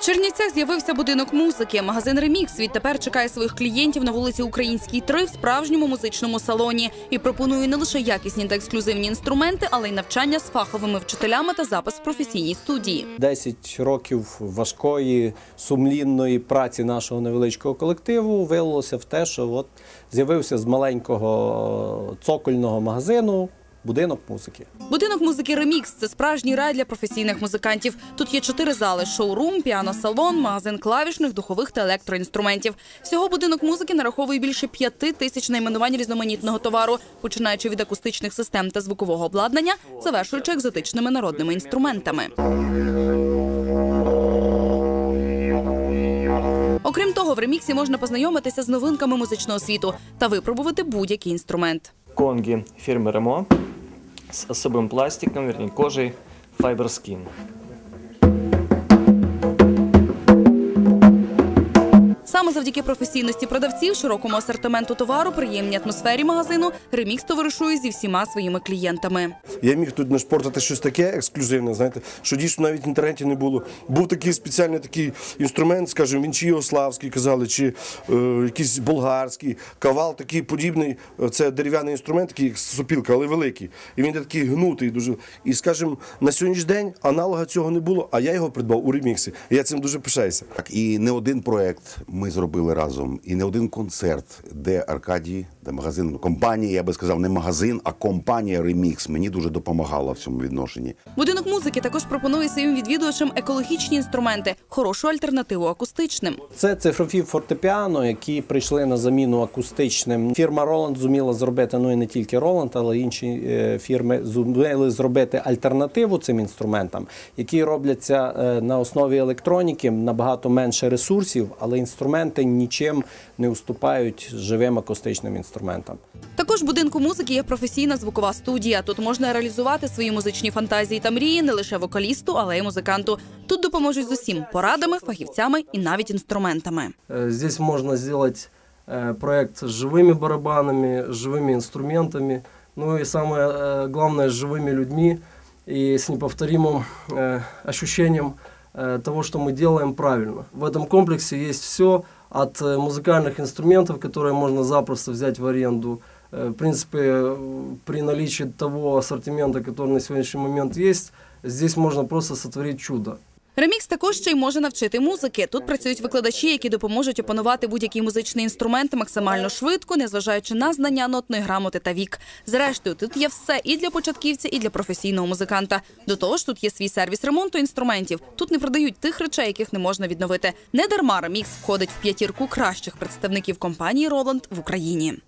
В Чернівцях з'явився будинок музики. Магазин Ремікс відтепер чекає своїх клієнтів на вулиці Українській 3 в справжньому музичному салоні і пропонує не лише якісні та ексклюзивні інструменти, але й навчання з фаховими вчителями та запис в професійній студії. 10 років важкої, сумлінної праці нашого невеличкого колективу вилилося в те, що от з'явився з маленького цокольного магазину будинок музики. Будинок музики Ремікс це справжній рай для професійних музикантів. Тут є чотири зали: шоурум, піано-салон, магазин клавішних, духових та електроінструментів. Всього будинок музики нараховує більше п'яти тисяч найменувань різноманітного товару, починаючи від акустичних систем та звукового обладнання, завершуючи екзотичними народними інструментами. Окрім того, в реміксі можна познайомитися з новинками музичного світу та випробувати будь-який інструмент. конги фирмы Remo с особым пластиком, вернее кожей Fiber Skin. Саме завдяки професійності продавців, широкому асортименту товару, приємній атмосфері магазину, ремікс товаришує зі всіма своїми клієнтами. Я міг тут нашпортити щось таке ексклюзивне, знаєте, що дійсно навіть в інтернеті не було. Був такий спеціальний такий інструмент, скажімо, він чи Єгославський казали, чи е, якийсь болгарський, кавал такий подібний. Це дерев'яний інструмент, такий сопілка, але великий. І він такий гнутий дуже. І скажімо, на сьогоднішній день аналога цього не було, а я його придбав у реміксі. І я цим дуже пишаюся. Так, і не один проект ми зробили разом, і не один концерт, де Аркадій, магазин, компанія, я би сказав, не магазин, а компанія Ремікс мені дуже допомагала в цьому відношенні. Будинок музики також пропонує своїм відвідувачам екологічні інструменти, хорошу альтернативу акустичним. Це цифрові фортепіано, які прийшли на заміну акустичним. Фірма Roland зуміла зробити, ну і не тільки Roland, але й інші е, фірми зуміли зробити альтернативу цим інструментам, які робляться е, на основі електроніки, набагато менше ресурсів, але інструменти нічим не уступають живим акустичним інструментам Також в будинку музики є професійна звукова студія. Тут можна реалізувати свої музичні фантазії та мрії не лише вокалісту, але й музиканту. Тут допоможуть з усім порадами, фахівцями і навіть інструментами. Э, Здесь можно сделать э, проект с живыми барабанами, с живыми инструментами, ну и самое э, главное, с живыми людьми и с неповторимым э, ощущением э, того, что мы делаем правильно. В этом комплексе есть все от э, музыкальных инструментов, которые можно запросто взять в аренду. Э, В принципе, при наличии того ассортимента, который на сегодняшний момент есть, здесь можно просто сотворить чудо. Ремікс також ще й може навчити музики. Тут працюють викладачі, які допоможуть опанувати будь-який музичний інструмент максимально швидко, незважаючи на знання нотної грамоти та вік. Зрештою, тут є все і для початківця, і для професійного музиканта. До того ж, тут є свій сервіс ремонту інструментів. Тут не продають тих речей, яких не можна відновити. Не дарма ремікс входить в п'ятірку кращих представників компанії Roland в Україні.